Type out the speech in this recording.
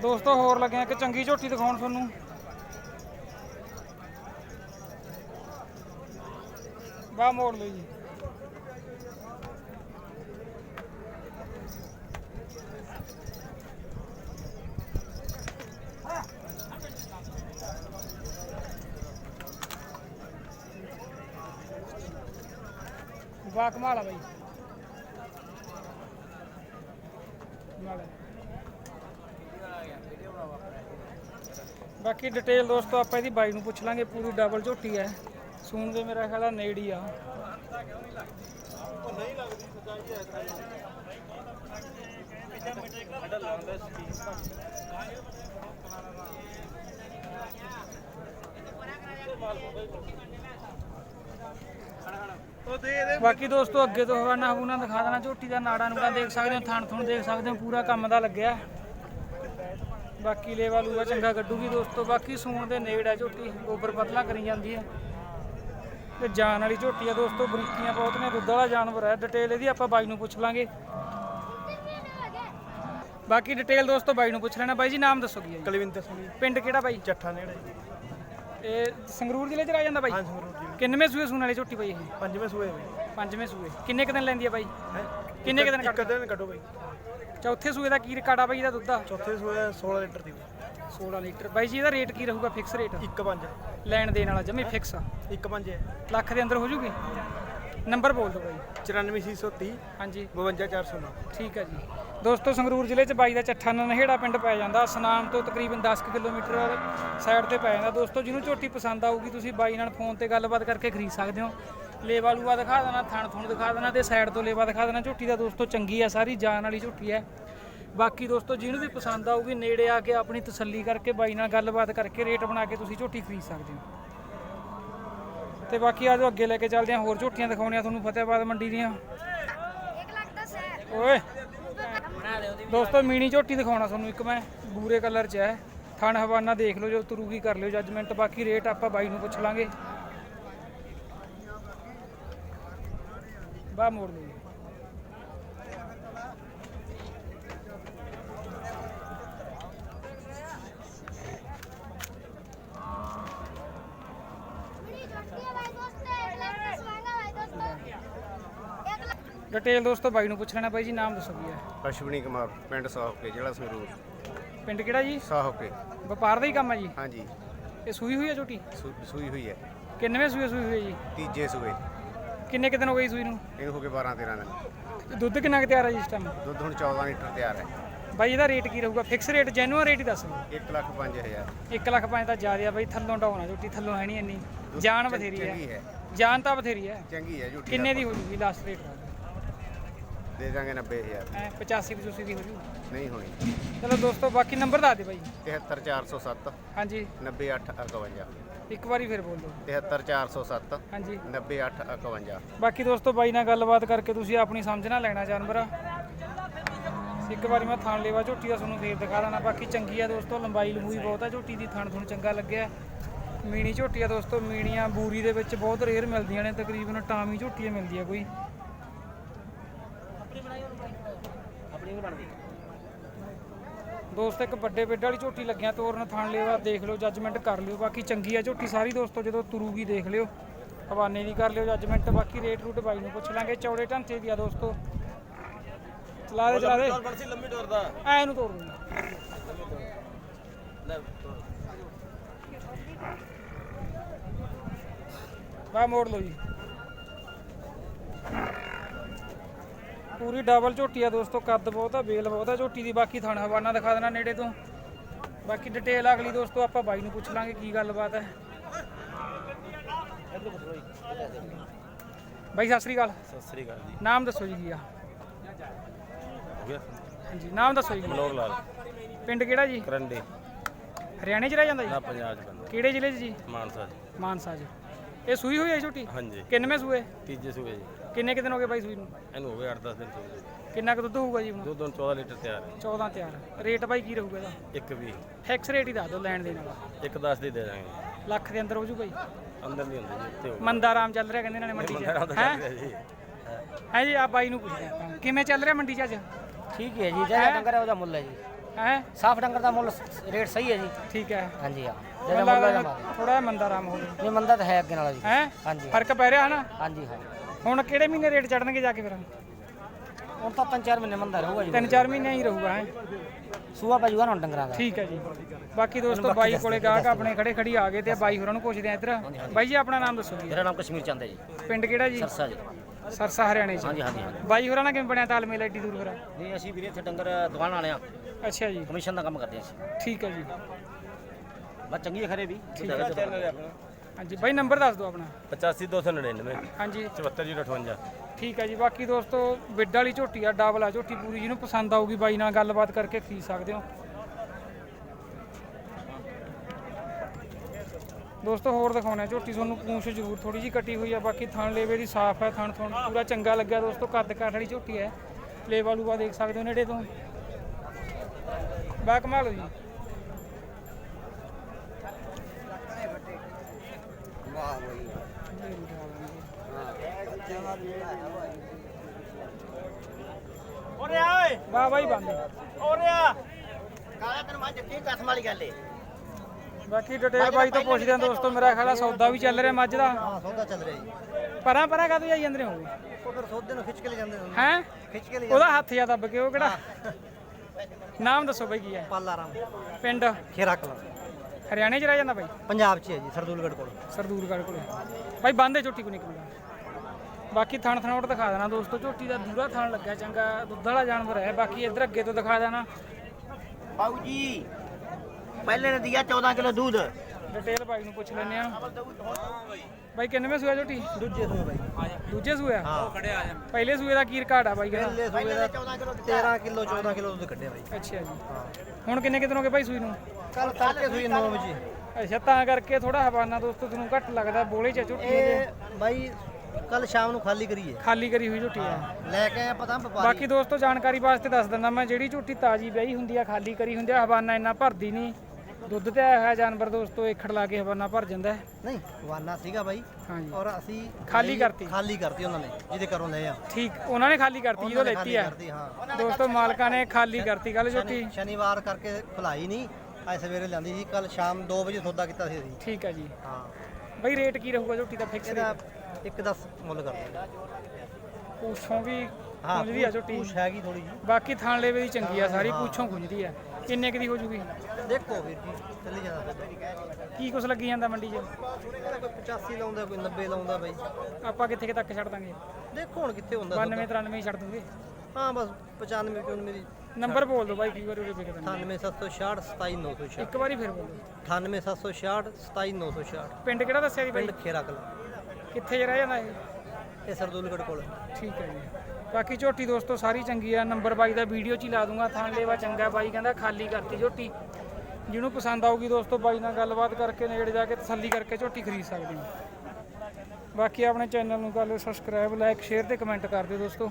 ਦੋਸਤੋ ਹੋਰ ਲੱਗੇ ਆ ਕਿ ਚੰਗੀ ਝੋਟੀ ਦਿਖਾਉਣ ਤੁਹਾਨੂੰ ਵਾਹ ਮੋੜ ਲਓ ਜੀ ਵਾਹ ਕਮਾਲ ਆ ਬਾਈ ਕਮਾਲ ਆ ਬਾਕੀ ਡਿਟੇਲ ਦੋਸਤੋ, ਆਪਾਂ ਇਹਦੀ ਬਾਈ ਨੂੰ ਪੁੱਛ ਲਾਂਗੇ, ਪੂਰੀ ਡਬਲ ਝੋਟੀ ਹੈ। ਸੂਣ ਦੇ ਮੇਰਾ ਖਿਆਲ ਆ ਨੇੜੇ ਆ। ਬਾਕੀ ਦੋਸਤੋ, ਅੱਗੇ ਤੋਂ ਹਵਾਨਾ ਹਵੂਨਾ ਦਿਖਾ ਦੇਣਾ ਝੋਟੀ ਦਾ ਨਾੜਾ ਨੂੜਾ ਦੇਖ ਸਕਦੇ ਹੋ ਥਣ ਥੁਣ ਦੇਖ ਸਕਦੇ ਹੋ, ਪੂਰਾ ਕੰਮ ਦਾ ਲੱਗਿਆ। ਬਾਕੀ ਲੇਵਾ ਲੂਆ ਚੰਗਾ ਕੱਢੂਗੀ ਦੋਸਤੋ ਬਾਕੀ ਸੂਣ ਦੇ ਨੇੜ ਹੈ ਝੋਟੀ ਗੋਬਰ ਪਤਲਾ ਕਰੀ ਜਾਂਦੀ ਹੈ ਤੇ ਜਾਨ ਵਾਲੀ ਝੋਟੀ ਆ ਦੋਸਤੋ ਬਰੀਕੀਆਂ ਬਹੁਤ ਨੇ ਦੁੱਧ ਵਾਲਾ ਜਾਨਵਰ ਹੈ ਡਿਟੇਲ ਇਹਦੀ ਆਪਾਂ ਬਾਈ ਨੂੰ ਪੁੱਛ ਲਾਂਗੇ। ਬਾਕੀ ਡਿਟੇਲ ਦੋਸਤੋ ਬਾਈ ਨੂੰ ਪੁੱਛ ਲੈਣਾ। ਬਾਈ ਜੀ ਨਾਮ ਦੱਸੋ ਕੀ ਹੈ ਜੀ? ਕਲਵਿੰਦਰ ਸਿੰਘ ਜੀ। ਪਿੰਡ ਕਿਹੜਾ ਬਾਈ? ਚੱਠਾ ਨੇੜੇ। ਜੀ ਇਹ ਸੰਗਰੂਰ ਜ਼ਿਲ੍ਹੇ ਚ ਰਹਿ ਜਾਂਦਾ ਬਾਈ? ਹਾਂ ਸੰਗਰੂਰ ਜੀ ਕਿੰਨਵੇਂ ਸੂਏ ਸੂਣ ਵਾਲੀ ਝੋਟੀ ਬਾਈ ਇਹ? ਪੰਜਵੇਂ ਸੂਏ ਪੰਜਵੇਂ ਸੂਏ। ਕਿੰਨੇ ਕੁ ਦਿਨ ਲੈਂਦੀ ਹੈ ਬਾਈ? ਕਿੰਨੇ ਕੁ ਦਿਨ ਕੱਢੋ ਬਈ। ਚੌਥੇ ਸੂਏ ਦਾ ਕੀ ਰਿਕਾਰਡ ਆ ਬਾਈ ਦਾ ਦੁੱਧ ਦਾ? ਚੌਥੇ ਸੂਏ 16 ਲੀਟਰ ਦੀ 16 ਲੀਟਰ। ਬਾਈ ਜੀ ਇਹਦਾ ਰੇਟ ਕੀ ਰਹੂਗਾ ਫਿਕਸ ਰੇਟ? ਇੱਕ ਪੰਜ। ਲੈਣ ਦੇਣ ਵਾਲਾ ਜਮੀ ਫਿਕਸ ਆ। ਇੱਕ ਪੰਜ। ਹੈ ਲੱਖ ਦੇ ਅੰਦਰ ਹੋ ਜੂਗੀ? ਨੰਬਰ ਬੋਲ ਦਿਓ ਬਾਈ। 94630 ਹਾਂਜੀ। 52409 ਠੀਕ ਹੈ ਜੀ। ਦੋਸਤੋ ਸੰਗਰੂਰ ਜ਼ਿਲ੍ਹੇ 'ਚ ਬਾਈ ਦਾ ਚੱਠਾ ਨਨਹੇੜਾ ਪਿੰਡ ਪੈ ਜਾਂਦਾ। ਸਨਾਮ ਤੋਂ ਤਕਰੀਬਨ 10 ਕੁ ਕਿਲੋਮੀਟਰ ਸਾਈਡ ਤੇ ਪੈ ਜਾਂਦਾ। ਦੋਸਤੋ ਜਿਹਨੂੰ ਝੋਟੀ ਪਸੰਦ ਆਊਗੀ ਤੁਸੀਂ ਬਾਈ ਨਾਲ ਫੋਨ ਤੇ ਗੱਲਬਾਤ ਕਰਕੇ ਖਰੀਦ ਸਕਦੇ ਹੋ। ਲੇਵਾ ਲੂਆ ਦਿਖਾ ਦੇਣਾ, ਥਣ ਥੁਣ ਦਿਖਾ ਦੇਣਾ ਤੇ ਸਾਈਡ ਤੋਂ ਲੇਵਾ ਦਿਖਾ ਦੇਣਾ। ਝੋਟੀ ਦਾ ਦੋਸਤੋ ਚੰਗੀ ਆ, ਸਾਰੀ ਜਾਨ ਵਾਲੀ ਝੋਟੀ ਹੈ ਬਾਕੀ ਦੋਸਤੋ ਜਿਹਨੂੰ ਵੀ ਪਸੰਦ ਆਊਗੀ, ਨੇੜੇ ਆ ਕੇ ਆਪਣੀ ਤਸੱਲੀ ਕਰਕੇ ਬਾਈ ਨਾਲ ਗੱਲਬਾਤ ਕਰਕੇ ਰੇਟ ਬਣਾ ਕੇ ਤੁਸੀਂ ਝੋਟੀ ਖਰੀਦ ਸਕਦੇ ਹੋ। ਤੇ ਬਾਕੀ ਆਜੋ ਅੱਗੇ ਲੈ ਕੇ ਚੱਲਦੇ ਹਾਂ, ਹੋਰ ਝੋਟੀਆਂ ਦਿਖਾਉਣੀਆਂ ਤੁਹਾਨੂੰ ਫਤਿਹਬਾਦ ਮੰਡੀ ਦੀਆਂ। ਓਏ, ਦੋਸਤੋ ਮੀਣੀ ਝੋਟੀ ਦਿਖਾਉਣਾ ਤੁਹਾਨੂੰ ਇੱਕ ਮੈਂ ਬੂਰੇ ਕਲਰ 'ਚ ਹੈ। ਥਣ ਹਵਾਨਾ ਦੇਖ ਲਓ ਜੋ ਤੁਰੂਗੀ, ਕਰ ਲਿਓ ਜੱਜਮੈਂਟ ਬਾਕੀ ਰੇਟ ਆਪਾਂ ਬਾਈ ਨੂੰ ਪੁੱਛ ਲਾਂਗੇ। ਡਿਟੇਲ ਦੋਸਤੋ ਬਾਈ ਨੂੰ ਪੁੱਛ ਲੈਣਾ ਬਾਈ ਜੀ ਨਾਮ ਦੱਸੋ ਕੀ ਹੈ? ਅਸ਼ਵਨੀ ਕੁਮਾਰ ਪਿੰਡ ਸਾਹੋਕੇ ਜਿਹੜਾ ਸੰਗਰੂਰ। ਪਿੰਡ ਕਿਹੜਾ ਜੀ? ਸਾਹੋਕੇ। ਵਪਾਰ ਦਾ ਹੀ ਕੰਮ ਹੈ ਜੀ? ਹਾਂਜੀ। ਇਹ ਸੂਈ ਹੋਈ ਹੈ ਝੋਟੀ? ਸੂ- ਸੂਈ ਹੋਈ ਹੈ। ਕਿੰਨਵੇਂ ਸੂਏ ਸੂਈ ਹੋਈ ਹੈ ਜੀ? ਤੀਜੇ ਸੂਏ। ਕਿੰਨੇ ਕੁ ਦਿਨ ਹੋ ਗਏ ਜੀ ਸੂਈ ਨੂੰ? ਇਹਨੂੰ ਹੋ ਗਏ 12 13 ਦਿਨ। ਦੁੱਧ ਕਿੰਨਾ ਕੁ ਤਿਆਰ ਹੈ ਜੀ ਇਸ ਟਾਈਮ ਦੁੱਧ ਹੁਣ 14 ਲੀਟਰ ਤਿਆਰ ਹੈ। ਬਾਈ ਇਹਦਾ ਰੇਟ ਕੀ ਰਹੂਗਾ? ਫਿਕਸ ਰੇਟ ਜੈਨੂਅਨ ਰੇਟ ਹੀ ਦੱਸ ਦਿਓ। 1 ਲੱਖ 5000 1 ਲੱਖ ਪੰਜ ਤਾਂ ਜ਼ਿਆਦਾ ਆ ਬਈ ਥੱਲੋਂ ਡਾਉਣਾ ਝੋਟੀ ਥੱਲੋਂ ਹੈ ਨਹੀਂ ਇੰਨੀ। ਜਾਨ ਬਥੇਰੀ ਚੰਗੀ ਹੈ। ਹੈ ਜਾਨ ਤਾਂ ਬਥੇਰੀ ਹੈ। ਚੰਗੀ ਹੈ ਝੂਠੀ ਕਿੰਨੇ ਦੀ ਹੋ ਜੂਗੀ ਲਾਸਟ ਰੇਟ ਦੇ ਦਾਂਗੇ 90000 ਐ 85 85 ਦੀ ਹੋ ਜੂ। ਨਹੀਂ ਹੋਣੀ। ਚਲੋ ਦੋਸਤੋ ਬਾਕੀ ਨੰਬਰ ਦੱਸ ਦੇ ਬਾਈ। 73407 ਹਾਂਜੀ। 9851 ਇੱਕ ਵਾਰੀ ਫਿਰ ਬੋਲ ਦਿਓ। 73407 ਹਾਂਜੀ। 9851 ਬਾਕੀ ਦੋਸਤੋ ਬਾਈ ਨਾਲ ਗੱਲਬਾਤ ਕਰਕੇ ਤੁਸੀਂ ਆਪਣੀ ਸਮਝ ਨਾਲ ਲੈਣਾ ਜਾਨਵਰ। ਇੱਕ ਵਾਰੀ ਮੈਂ ਥਾਣ ਲੇਵਾ ਝੋਟੀ ਦਾ ਤੁਹਾਨੂੰ ਫੇਰ ਦਿਖਾ ਦੇਣਾ ਬਾਕੀ ਚੰਗੀ ਆ ਦੋਸਤੋ ਲੰਬਾਈ ਲੰਬੂਈ ਬਹੁਤ ਆ ਝੋਟੀ ਦੀ ਥਣ ਥੁਣ ਚੰਗਾ ਲੱਗਿਆ। ਮੀਣੀ ਝੋਟੀ ਆ ਦੋਸਤੋ ਮੀਣੀਆਂ ਬੂਰੀ ਦੇ ਵਿੱਚ ਬਹੁਤ ਰੇਅਰ ਮਿਲਦੀਆਂ ਨੇ ਤਕਰੀਬਨ ਟਾਮੀ ਝੋਟੀਆਂ ਮਿਲਦੀ ਆ ਕੋਈ। ਦੋਸਤ ਇੱਕ ਵੱਡੇ ਬੈੱਡ ਵਾਲੀ ਝੋਟੀ ਲੱਗਿਆ ਤੋਰਨ ਥਣ ਲੇਵਾ ਦੇਖ ਲਿਓ ਜੱਜਮੈਂਟ ਕਰ ਲਿਓ ਬਾਕੀ ਚੰਗੀ ਆ ਝੋਟੀ ਸਾਰੀ ਦੋਸਤੋ ਜਦੋਂ ਤੁਰੂਗੀ ਦੇਖ ਲਿਓ ਹਵਾਨੇ ਦੀ ਕਰ ਲਿਓ ਜੱਜਮੈਂਟ ਬਾਕੀ ਰੇਟ ਰੂਟ ਬਾਈ ਨੂੰ ਪੁੱਛ ਲਾਂਗੇ ਚੌੜੇ ਢਾਂਚੇ ਦੀ ਆ ਦੋਸਤੋ। ਚਲਾ ਦੇ ਚਲਾ ਦੇ। ਬਰਸੀ ਲੰਮੀ ਟੁਰਦਾ ਐ ਨੂੰ ਤੋੜ ਦੂੰਗਾ ਬਾ ਮੋੜ ਲਓ ਜੀ। ਪੂਰੀ ਡਬਲ ਝੋਟੀ ਆ ਦੋਸਤੋ ਕੱਦ ਬਹੁਤ ਆ ਬੇਲ ਬਹੁਤ ਆ ਝੋਟੀ ਦੀ। ਬਾਕੀ ਥਣ ਹਵਾਨਾ ਦਿਖਾ ਦੇਣਾ ਨੇੜੇ ਤੋਂ। ਬਾਕੀ ਡਿਟੇਲ ਅਗਲੀ ਦੋਸਤੋ ਆਪਾਂ ਬਾਈ ਨੂੰ ਪੁੱਛ ਲਾਂਗੇ ਕੀ ਗੱਲਬਾਤ ਹੈ। ਬਾਈ ਸਤਿ ਸ੍ਰੀ ਅਕਾਲ। ਸਤਿ ਸ੍ਰੀ ਅਕਾਲ ਜੀ। ਨਾਮ ਦੱਸੋ ਜੀ ਕੀ ਆ? ਹੋ ਗਿਆ ਹਾਂਜੀ ਨਾਮ ਦੱਸੋ ਜੀ। ਮਨੋਰ ਲਾਲ। ਪਿੰਡ ਕਿਹੜਾ ਜੀ? ਕਰੰਡੇ। ਹਰਿਆਣੇ 'ਚ ਰਹਿ ਜਾਂਦਾ ਜੀ? ਨਾ ਪੰਜਾਬ ਚ ਬੰਦਾ ਕਿਹੜੇ ਜ਼ਿਲ੍ਹੇ 'ਚ ਜੀ? ਮਾਨਸਾ ਜੀ ਮਾਨਸਾ 'ਚ। ਇਹ ਸੂਈ ਹੋਈ ਹੈ ਛੋਟੀ ਹਾਂਜੀ। ਕਿੰਨਵੇਂ ਸੂਏ? ਤੀਜੇ ਸੂਏ ਜੀ। ਕਿੰਨੇ ਕੁ ਦਿਨ ਹੋ ਗਏ ਬਾਈ ਸੂਈ ਨੂੰ? ਇਹਨੂੰ ਹੋ ਗਏ 8-10 ਦਿਨ ਸੂਏ ਕਿੰਨਾ ਕੁ ਦੁੱਧ ਹੋਊਗਾ ਜੀ ਹੁਣ? ਦੁੱਧ ਹੁਣ 14 ਲੀਟਰ ਤਿਆਰ ਹੈ। 14 ਤਿਆਰ ਰੇਟ ਬਾਈ ਕੀ ਰਹੂਗਾ ਇਹਦਾ? ਇੱਕ ਵੀ ਫਿਕਸ ਰੇਟ ਹੀ ਦੱਸ ਦਿਓ ਲੈਣ ਦੇਣ ਵਾਲਾ। ਇੱਕ 10 ਦੀ ਦੇ ਦਾਂਗੇ। ਲੱਖ ਦੇ ਅੰਦਰ ਹੋ ਜੂ ਬਾਈ? ਅੰਦਰ ਨਹੀਂ ਹੁੰਦੇ ਜੀ ਉੱਤੇ ਹੋ ਮੰਦਾ ਰਾਮ ਚੱਲ ਰਿਹਾ ਕਹਿੰਦੇ ਇਹਨਾਂ ਨੇ ਮੰਡੀ 'ਚ। ਹੈ ਜੀ। ਹੈ? ਜੀ ਆ ਬਾਈ ਨੂੰ ਪੁੱਛਦੇ ਆਪਾਂ। ਕਿਵੇਂ ਚੱਲ ਰਿਹਾ ਮੰਡੀ 'ਚ ਅੱਜ? ਠੀਕ ਹੈ ਜੀ ਜਿਹੜਾ ਡੰਗਰ ਹੈ ਉਹਦਾ ਮੁੱਲ ਹੈ ਜੀ। ਹੈ? ਸਾਫ਼ ਡੰਗਰ ਦਾ ਮੁੱਲ ਰੇਟ ਸਹੀ ਹੈ ਜੀ। ਠੀਕ ਹੈ। ਹਾਂਜੀ ਹਾਂ। ਜਿਹੜਾ ਮੁੱਲ ਥੋੜਾ ਮੰਦਾ ਰਾਮ ਹੋ ਗਿਆ। ਇਹ ਮੰਦਾ ਤਾਂ ਹੈ ਅੱਗੇ ਨਾਲ ਜੀ। ਹੈ? ਹਾਂਜੀ। ਫ਼ਰਕ ਪੈ ਰਿਹਾ ਹਨਾ? ਹਾਂਜੀ ਹਾਂ। ਹੁਣ ਕਿਹੜੇ ਮਹੀਨੇ ਰੇਟ ਚੜਨਗੇ ਜਾ ਕੇ ਫਿਰ? ਹੁਣ ਤਾਂ ਤਿੰਨ ਚਾਰ ਮਹੀਨੇ ਮੰਦਾ ਰਹੂਗਾ ਜੀ। ਤਿੰਨ ਚਾਰ ਮਹੀਨੇ ਹੀ ਰਹੂਗਾ ਹੈ? ਸੂਆ ਪੈ ਜੂਗਾ ਨਾ ਹੁਣ ਡੰਗਰਾਂ ਦਾ। ਠੀਕ ਹੈ ਜੀ। ਬਾਕੀ ਦੋਸਤੋ ਬਾਈ ਕੋਲੇ ਗਾਹਕ ਆਪਣੇ ਖੜੇ ਖੜੀ ਆ ਗਏ ਤੇ ਬਾਈ ਹੋਰਾਂ ਨੂੰ ਪੁੱਛਦੇ ਆ ਇੱਧਰ। ਬਾਈ ਜੀ ਆਪਣਾ ਨਾਮ ਦੱਸੋ ਜੀ। ਮੇਰਾ ਨਾਮ ਕਸ਼ਮੀਰ ਚੰਦ ਹੈ ਜੀ। ਪਿੰਡ ਕਿਹੜਾ ਜੀ? ਸਰਸਾ ਜੀ ਸਰਸਾ ਹਰਿਆਣੇ ਚ ਹਾਂਜੀ ਹਾਂਜੀ ਹਾਂਜੀ। ਬਾਈ ਹੋਰਾਂ ਨਾਲ ਕਿਵੇਂ ਬਣਿਆ ਤਾਲਮੇਲ ਐਡੀ ਦੂਰ ਫਿਰ? ਨਹੀਂ ਅਸੀਂ ਵੀਰੇ ਇੱਥੇ ਡੰਗਰ ਦੁਕਾਨ ਵਾਲੇ ਆ ਅੱਛਾ ਜੀ। ਕਮਿਸ਼ਨ ਦਾ ਕੰਮ ਕਰਦੇ ਹਾਂ ਅਸੀਂ। ਠੀਕ ਹੈ ਜੀ। ਬਸ ਚੰਗੀ ਹੈ ਖਰੇ ਵੀ। ਚੈਨਲ ਹੈ। ਆਪਣਾ ਹਾਂਜੀ ਬਾਈ ਨੰਬਰ ਦੱਸ ਦਿਓ ਆਪਣਾ। 85299 ਹਾਂਜੀ। 74058 ਠੀਕ ਹੈ ਜੀ ਬਾਕੀ ਦੋਸਤੋ ਬਿੱਡ ਵਾਲੀ ਝੋਟੀ ਆ ਡਬਲ ਆ ਝੋਟੀ ਪੂਰੀ ਜਿਹਨੂੰ ਪਸੰਦ ਆਊਗੀ ਬਾਈ ਨਾਲ ਗੱਲਬਾਤ ਕਰਕੇ ਖਰੀਦ ਸਕਦੇ ਹੋ। ਦੋਸਤੋ ਹੋਰ ਦਿਖਾਉਣਾ ਝੋਟੀ ਤੁਹਾਨੂੰ ਪੂੰਛ ਜ਼ਰੂਰ ਥੋੜੀ ਜੀ ਕੱਟੀ ਹੋਈ ਆ ਬਾਕੀ ਥਣ ਲੇਵੇ ਦੀ ਸਾਫ਼ ਹੈ ਥਣ ਥਣ ਪੂਰਾ ਚੰਗਾ ਲੱਗਿਆ ਦੋਸਤੋ ਕੱਦ ਕਾਠ ਵਾਲੀ ਝੋਟੀ ਹੈ। ਲੇਵਾ ਲੂਵਾ ਦੇਖ ਸਕਦੇ ਹੋ ਨੇੜੇ ਤੋਂ। ਬਾ ਕਮਾਲ ਜੀ। ਵਾਹ ਬਾਈ ਬੰਦ। ਕਾਲਾ ਤਨ ਮੱਝ ਕੀ ਕਸਮ ਵਾਲੀ ਗੱਲ ਏ। ਬਾਕੀ ਡਿਟੇਲ ਬਾਈ ਤੋਂ ਪੁੱਛਦੇ ਆ ਦੋਸਤੋ ਮੇਰਾ ਖਿਆਲ ਆ ਸੌਦਾ ਵੀ ਚੱਲ ਰਿਹਾ ਮੱਝ ਦਾ। ਹਾਂ ਸੌਦਾ ਚੱਲ ਰਿਹਾ ਜੀ। ਪਰਾਂ ਪਰਾਂ ਕਾਹਤੋਂ ਜਾਈ ਜਾਂਦੇ ਹੋ ਉਹ ਫਿਰ ਸੌਦੇ ਨੂੰ ਖਿੱਚ ਕੇ ਲੈ ਜਾਂਦੇ ਨੇ ਹੈ? ਖਿੱਚ ਕੇ ਲੈ ਉਹਦਾ ਹੱਥ ਜਿਹਾ ਦੱਬ ਕੇ ਉਹ ਕਿਹੜਾ? ਨਾਮ ਦੱਸੋ ਬਾਈ ਕੀ ਹੈ? ਪਾਲਾ ਰਾਮ। ਪਿੰਡ? ਖੇਰਾ ਕਲਾ। ਹਰਿਆਣੇ ਚ ਰਹਿ ਜਾਂਦਾ ਬਾਈ ਪੰਜਾਬ 'ਚ ਹੈ ਜੀ ਸਰਦੂਲਗੜ੍ਹ ਕੋਲ। ਸਰਦੂਲਗੜ੍ਹ ਕੋਲੇ। ਬਾਈ ਬੰਦੇ ਝੋਟੀ ਕੋ ਨਿਕਲਦਾ? ਬਾਕੀ ਥਣ ਥਣੋਟ ਦਿਖਾ ਦੇਣਾ ਦੋਸਤੋ ਝੋਟੀ ਦਾ ਦੂਰਾ ਥਣ ਲੱਗਿਆ ਚੰਗਾ ਦੁੱਧ ਵਾਲਾ ਜਾਨਵਰ ਹੈ। ਬਾਕੀ ਇੱਧਰ ਅੱਗੇ ਤੋਂ ਦਿਖਾ ਦੇਣਾ। ਬਾਊ ਜੀ ਪਹਿਲੇ ਨੇ ਦਿਆ 14 ਕਿਲੋ दूध ਡਿਟੇਲ ਬਾਈ ਨੂੰ ਪੁੱਛ ਲੈਂਦੇ ਆ ਬਾਈ ਕਿੰਨਵੇਂ ਸੂਆ ਝੋਟੀ ਦੂਜੇ ਸੂਏ ਬਾਈ। ਦੂਜੇ ਸੂਏ ਆ? ਪਹਿਲੇ ਸੂਏ ਦਾ ਕੀ ਰਿਕਾਰਡ ਆ ਬਾਈ ਕਹਿੰਦਾ ਪਹਿਲੇ ਸੂਏ ਦਾ 13 ਕਿਲੋ 14 ਕਿਲੋ ਦੁੱਧ ਕੱਢਿਆ ਬਾਈ। ਅੱਛਾ ਜੀ। ਹੁਣ ਕਿੰਨੇ ਕਿਤੇ ਹੋ ਗਏ ਬਾਈ ਸੂਈ ਨੂੰ? ਕੱਲ ਤੜਕੇ ਸੂਈ 9 ਵਜੇ ਅੱਛਾ ਤਾਂ ਕਰਕੇ ਥੋੜਾ ਹਵਾਨਾ ਦੋਸਤੋ ਤੁਹਾਨੂੰ ਘੱਟ ਲੱਗਦਾ ਬੋਲੇ ਚ ਝੋਟੀ ਹੈ ਇਹ ਬਾਈ ਕੱਲ ਸ਼ਾਮ ਨੂੰ ਖਾਲੀ ਕਰੀਏ। ਖਾਲੀ ਕਰੀ ਹੋਈ ਝੋਟੀ ਹੈ ਲੈ ਕੇ ਆਇਆ ਪਤਾ ਵਪਾਰੀ ਬਾਕੀ ਦੋਸਤੋ ਜਾਣਕਾਰੀ ਵਾਸਤੇ ਦੱਸ ਦਿੰਦਾ ਮੈਂ ਜਿਹੜੀ ਝੋਟੀ ਤਾਜੀ ਵਿਆਹੀ ਹੁੰਦੀ ਆ ਖਾਲੀ ਕਰੀ ਹੁੰਦੀ ਆ ਹਵਾਨਾ ਇੰਨਾ ਭਰਦੀ ਨਹੀਂ ਦੁੱਧ ਤੇ ਆਇਆ ਹੋਇਆ ਜਾਨਵਰ ਦੋਸਤੋ ਏਖੜ ਲਾ ਕੇ ਹਵਾਨਾ ਭਰ ਜਾਂਦਾ ਹੈ। ਨਹੀਂ ਵਾਨਾ ਸੀਗਾ ਬਾਈ। ਹਾਂਜੀ। ਔਰ ਅਸੀਂ ਖਾਲੀ ਕਰਤੀ। ਖਾਲੀ ਕਰਤੀ ਉਹਨਾਂ ਨੇ ਜਿਹਦੇ ਘਰੋਂ ਲਏ ਆ। ਠੀਕ ਉਹਨਾਂ ਨੇ ਖਾਲੀ ਕਰਤੀ ਜਦੋਂ ਲੈਤੀ ਆ ਦੋਸਤੋ ਮਾਲਕਾਂ ਨੇ ਖਾਲੀ ਕਰਤੀ ਕੱਲ ਸ਼ਨੀ- ਸ਼ਨੀਵਾਰ ਕਰਕੇ ਖੁਲਾਈ ਨਹੀਂ ਅੱਜ ਸਵੇਰੇ ਲਿਆਂਦੀ ਸੀ ਕੱਲ ਸ਼ਾਮ 2 ਵਜੇ ਸੌਦਾ ਕੀਤਾ ਸੀ ਅਸੀਂ। ਠੀਕ ਹੈ ਜੀ। ਹਾਂ। ਬਈ ਰੇਟ ਕੀ ਰਹੂਗਾ ਝੋਟੀ ਦਾ ਫਿਕਸ ਇਹਦਾ ਰੇਟ ਇੱਕ 10 ਮੁੱਲ ਕਰਦੇ ਪੂਛੋਂ ਵੀ ਹਾਂ ਖੁੰਝਦੀ ਆ ਝੋਟੀ ਪੂਛ ਹੈਗੀ ਥੋੜੀ ਜੀ ਬਾਕੀ ਥਾਣ ਲੇਵੇ ਦੀ ਚੰਗੀ ਆ ਸਾਰੀ ਪੂਛੋਂ ਖੁੰਝਦੀ ਆ। ਕਿੰਨੇ ਕੁ ਦੀ ਹੋ ਜੂਗੀ? ਦੇਖੋ ਵੀਰ ਜੀ ਚੱਲੀ ਜਾਂਦਾ ਕੀ ਕੁਛ ਲੱਗੀ ਜਾਂਦਾ ਮੰਡੀ 'ਚ? ਕੋਈ 85 ਲਾਉਂਦਾ ਕੋਈ 90 ਲਾਉਂਦਾ ਬਾਈ। ਆਪਾਂ ਕਿੱਥੇ ਕੁ ਤੱਕ ਛੱਡ ਦਾਂਗੇ? ਦੇਖੋ ਹੁਣ ਕਿੱਥੇ ਹੁੰਦਾ 92 93 ਹੀ ਛੱਡ ਦੂੰਗੇ? ਹਾਂ ਬਸ 95 ਕਿਉਂ ਮੇਰੀ ਨੰਬਰ ਬੋਲ ਦਿਓ ਬਾਈ ਕੀ ਵਾਰ ਉਰੇ ਵਿਕਦਾ ਨਹੀਂ 98766 27966 ਇੱਕ ਵਾਰੀ ਫਿਰ ਬੋਲ ਦਿਓ। 98766 27966 ਪਿੰਡ ਕਿਹੜਾ ਦੱਸਿਆ ਜੀ ਬਾਈ? ਪਿੰਡ ਖੇਰਾ ਕਲਾ ਕਿੱਥੇ ਰਹਿ ਜਾਂਦਾ ਇਹ? ਇਹ ਸਰਦੂਲਗੜ੍ਹ ਕੋਲ। ਠੀਕ ਹੈ ਜੀ। ਬਾਕੀ ਝੋਟੀ ਦੋਸਤੋ, ਸਾਰੀ ਚੰਗੀ ਆ। ਨੰਬਰ ਬਾਈ ਦਾ ਵੀਡੀਓ 'ਚ ਹੀ ਲਾ ਦੂੰਗਾ, ਥਾਂ ਲੇਵਾ ਚੰਗਾ ਬਾਈ ਕਹਿੰਦਾ ਖਾਲੀ ਕਰਤੀ ਝੋਟੀ। ਜਿਹਨੂੰ ਪਸੰਦ ਆਊਗੀ ਦੋਸਤੋ, ਬਾਈ ਨਾਲ ਗੱਲਬਾਤ ਕਰਕੇ, ਨੇੜੇ ਜਾ ਕੇ ਤਸੱਲੀ ਕਰਕੇ ਝੋਟੀ ਖਰੀਦ ਸਕਦੇ ਹੋ। ਬਾਕੀ ਆਪਣੇ ਚੈਨਲ ਨੂੰ ਕਰ ਲਿਓ ਸਬਸਕ੍ਰਾਈਬ ਲਾਈਕ ਸ਼ੇਅਰ ਤੇ ਕਮੈਂਟ ਕਰ ਦਿਓ ਦੋਸਤੋ।